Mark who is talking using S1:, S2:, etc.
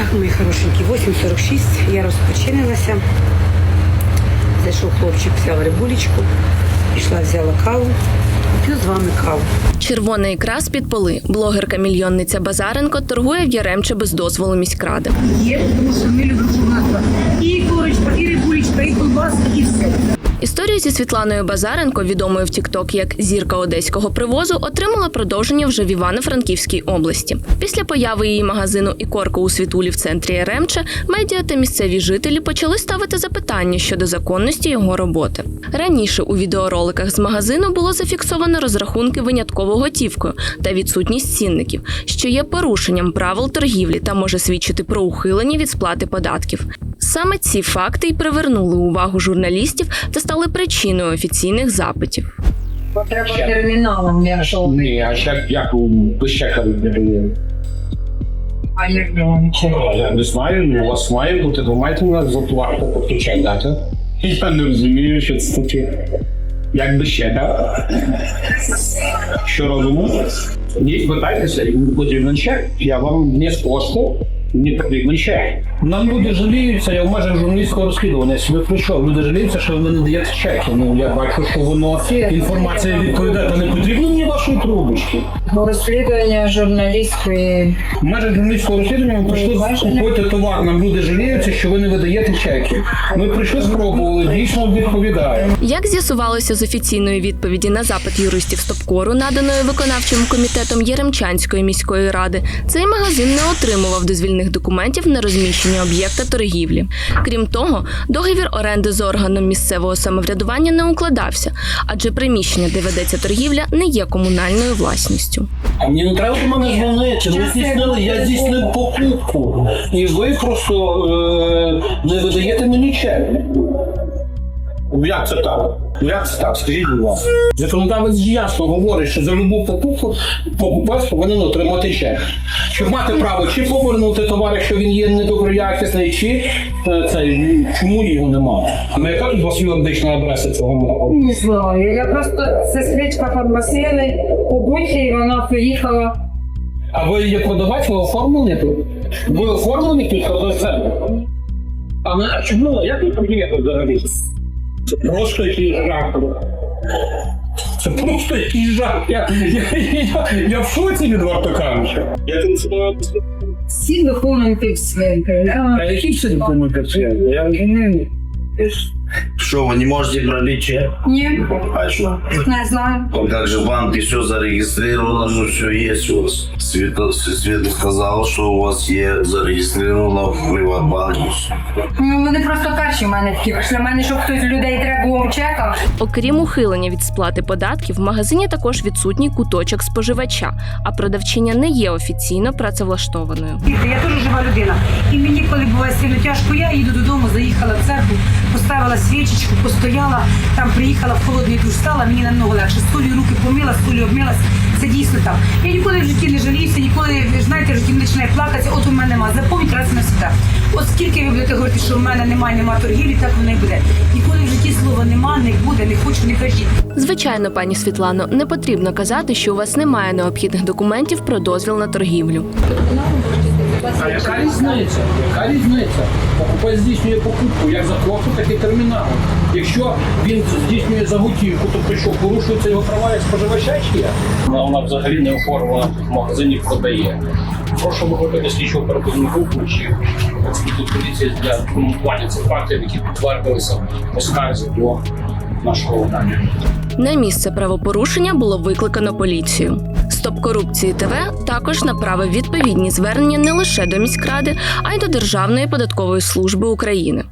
S1: Так, мої хорошенькі, 8.46, я розпочинилася. Зайшов хлопчик, взяв рибулечку, пішла, взяла каву. П'ю з вами каву.
S2: Червона ікра з-під поли. Блогерка-мільйонниця Базаренко торгує в Яремче без дозволу міськради.
S1: Є, тому що ми любимо, і корочка, і рибулечка, і колбаска, і все.
S2: Історія зі Світланою Базаренко, відомою в Тікток як зірка одеського привозу, отримала продовження вже в Івано-Франківській області. Після появи її магазину Ікорка у Світулі в центрі Яремче медіа та місцеві жителі почали ставити запитання щодо законності його роботи. Раніше у відеороликах з магазину було зафіксовано розрахунки винятково готівкою та відсутність цінників, що є порушенням правил торгівлі та може свідчити про ухилення від сплати податків. Саме ці факти й привернули увагу журналістів та стали причиною офіційних запитів.
S3: Треба терміналом, якщо
S4: Ні, а ще як ви ще не
S3: а як вам?
S4: Я не знаю, ну, у вас має бути, ви маєте на заплату підключати дати. Я не розумію, що це таке. Як би ще, так? Що робимо? Ні, питайтеся, і потрібен чек. Я вам не з кошту, не потрібен.
S5: Нам люди жаліються, я в межах журналістського розслідування. Якщо прийшов, люди жаліються, що ви не даєте чеки. Ну я бачу, що воно інформація відповідає, та не потрібно мені вашої трубочки.
S3: Розслідування журналістської
S5: В межах журналістського розслідування ми прийшли купити товар. Нам люди жаліються, що ви не видаєте чеки. Ми прийшли спробували, дійсно відповідає.
S2: Як з'ясувалося з офіційної відповіді на запит юристів Стопкору, наданої виконавчим комітетом Яремчанської міської ради, цей магазин не отримував дозвільних документів на розміщення об'єкта торгівлі. Крім того, договір оренди з органом місцевого самоврядування не укладався, адже приміщення, де ведеться торгівля, не є комунальною власністю.
S5: А мені не треба до мене дзвонити. Ви здійснили, я здійснив покупку. І ви просто е, не видаєте мені чек.
S4: Як це так? Ну, Як це так? Скажіть, будь ласка.
S5: Законодавець ясно говорить, що за любу покупку покупець повинен отримати чек. Щоб мати право чи повернути товар, якщо він є недоброякісний, чи е, цей, чому його немає.
S4: А на яка тут у вас юридична адреса цього мого?
S3: не знаю. Я просто сестричка фармасили, побудьте, і вона приїхала.
S5: А ви як продавець, ви оформлені тут? Ви оформлені тут продавцем?
S4: А на чому? Як ви продаєте взагалі? Це просто якийсь жах.
S5: Це просто якийсь жах. Я, я, я, я в шоці відверто кажучи.
S4: Я танцював.
S3: Всі документи свинки.
S5: А які всі документи свинки? Я не
S6: Что, вы не можете пролить чек?
S3: Ні,
S6: А что?
S3: не знаю.
S6: Ну, Как же в банке все зарегистрировано, что все есть у вас. Света, Света сказала, что у вас есть зарегистрировано в Приватбанке.
S3: Ну, вони просто перші в мене такі прийшли. У мене, щоб хтось з людей требував чека.
S2: Окрім ухилення від сплати податків, в магазині також відсутній куточок споживача, а продавчиня не є офіційно працевлаштованою.
S1: Я теж жива людина. І мені, коли буває сильно тяжко, я їду додому, заїхала в церкву, поставила свічечку, постояла, там приїхала в холодний душ, стала, мені намного легше. Солі руки помила, солі обмилась. Це дійсно так. Я ніколи в житті не жаліюся, ніколи, знаєте, в житті не починає плакатися, от у мене нема. Запомніть раз і навсегда. От скільки ви будете говорити, що в мене немає, нема торгівлі, так воно і буде. Ніколи в житті слова нема, не буде, не хочу, не кажіть.
S2: Звичайно, пані Світлано, не потрібно казати, що у вас немає необхідних документів про дозвіл на торгівлю.
S5: А яка різниця? Яка різниця? Покупець здійснює покупку як за кошти, так і терміналом. Якщо він здійснює заготівку, то при що порушуються його права як споживача чи як? Вона, вона взагалі не оформлена в магазині продає. Прошу викликати слідчу оперативну групу чи працівників поліції для коментування цих фактів, які підтвердилися по скарзі до нашого видання.
S2: На місце правопорушення було викликано поліцію. Стоп корупції ТВ також направив відповідні звернення не лише до міськради, а й до Державної податкової служби України.